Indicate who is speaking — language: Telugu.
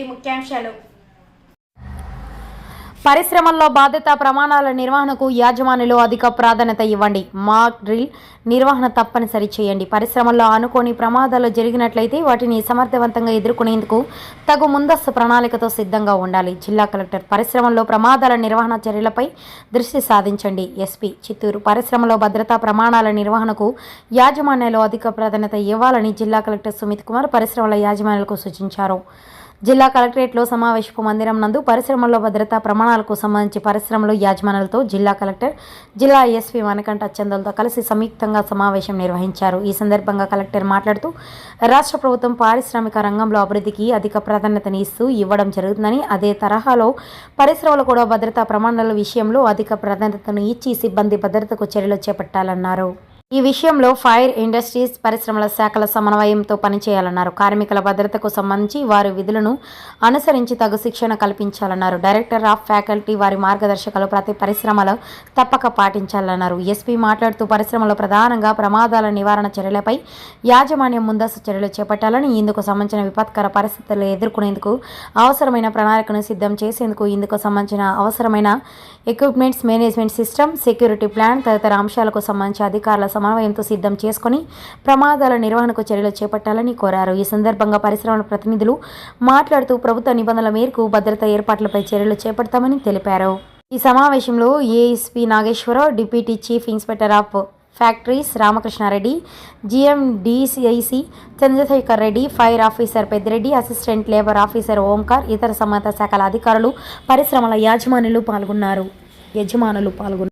Speaker 1: నేటి ముఖ్యాంశాలు. పరిశ్రమల్లో బాధ్యత ప్రమాణాల నిర్వహణకు యాజమానులు అధిక ప్రాధాన్యత ఇవ్వండి. మాక్ డ్రిల్ నిర్వహణ తప్పనిసరి చేయండి. పరిశ్రమల్లో అనుకోని ప్రమాదాలు జరిగినట్లయితే వాటిని సమర్థవంతంగా ఎదుర్కొనేందుకు తగు ముందస్తు ప్రణాళికతో సిద్ధంగా ఉండాలి. జిల్లా కలెక్టర్ పరిశ్రమల్లో ప్రమాదాల నిర్వహణ చర్యలపై దృష్టి సాధించండి. ఎస్పీ చిత్తూరు పరిశ్రమలో భద్రతా ప్రమాణాల నిర్వహణకు యాజమాన్యాలు అధిక ప్రాధాన్యత ఇవ్వాలని జిల్లా కలెక్టర్ సుమిత్ కుమార్ పరిశ్రమల యాజమాన్యులకు సూచించారు. జిల్లా కలెక్టరేట్లో సమావేశపు మందిరం నందు పరిశ్రమల్లో భద్రతా ప్రమాణాలకు సంబంధించి పరిశ్రమలు యాజమానులతో జిల్లా కలెక్టర్ జిల్లా ఎస్పీ మనకంట అచ్చందలతో కలిసి సంయుక్తంగా సమావేశం నిర్వహించారు. ఈ సందర్భంగా కలెక్టర్ మాట్లాడుతూ రాష్ట్ర ప్రభుత్వం పారిశ్రామిక రంగంలో అభివృద్ధికి అధిక ప్రాధాన్యతని ఇస్తూ ఇవ్వడం జరుగుతుందని అదే తరహాలో పరిశ్రమలు కూడా భద్రతా ప్రమాణాల విషయంలో అధిక ప్రాధాన్యతను ఇచ్చి సిబ్బంది భద్రతకు చర్యలు చేపట్టాలన్నారు. ఈ విషయంలో ఫైర్ ఇండస్ట్రీస్ పరిశ్రమల శాఖల సమన్వయంతో పనిచేయాలన్నారు. కార్మికుల భద్రతకు సంబంధించి వారి విధులను అనుసరించి తగు శిక్షణ కల్పించాలన్నారు. డైరెక్టర్ ఆఫ్ ఫ్యాకల్టీ వారి మార్గదర్శకాలు ప్రతి పరిశ్రమలో తప్పక పాటించాలన్నారు. ఎస్పీ మాట్లాడుతూ పరిశ్రమలో ప్రధానంగా ప్రమాదాల నివారణ చర్యలపై యాజమాన్యం ముందస్తు చర్యలు చేపట్టాలని ఇందుకు సంబంధించిన విపత్కర పరిస్థితులు ఎదుర్కొనేందుకు అవసరమైన ప్రణాళికను సిద్ధం చేసేందుకు ఇందుకు సంబంధించిన అవసరమైన equipments management system security plan తదితర అంశాలకు సంబంధించి అధికారుల సమన్వయంతో సిద్ధం చేసుకుని ప్రమాదాల నిర్వహణకు చర్యలు చేపట్టాలని కోరారు. ఈ సందర్భంగా పరిశ్రమల ప్రతినిధులు మాట్లాడుతూ ప్రభుత్వ నిబంధనల మేరకు భద్రతా ఏర్పాట్లపై చర్యలు చేపడతామని తెలిపారు. ఈ సమావేశంలో ASP Nageswara Rao deputy chief inspector of factories Ramakrishna Reddy GM DCIC Chandrasekhar Reddy fire officer Peddireddy assistant labour officer Omkar ఇతర సంబంధిత శాఖల అధికారులు పరిశ్రమల యాజమానులు పాల్గొన్నారు. యజమానులు పాల్గొన్నారు.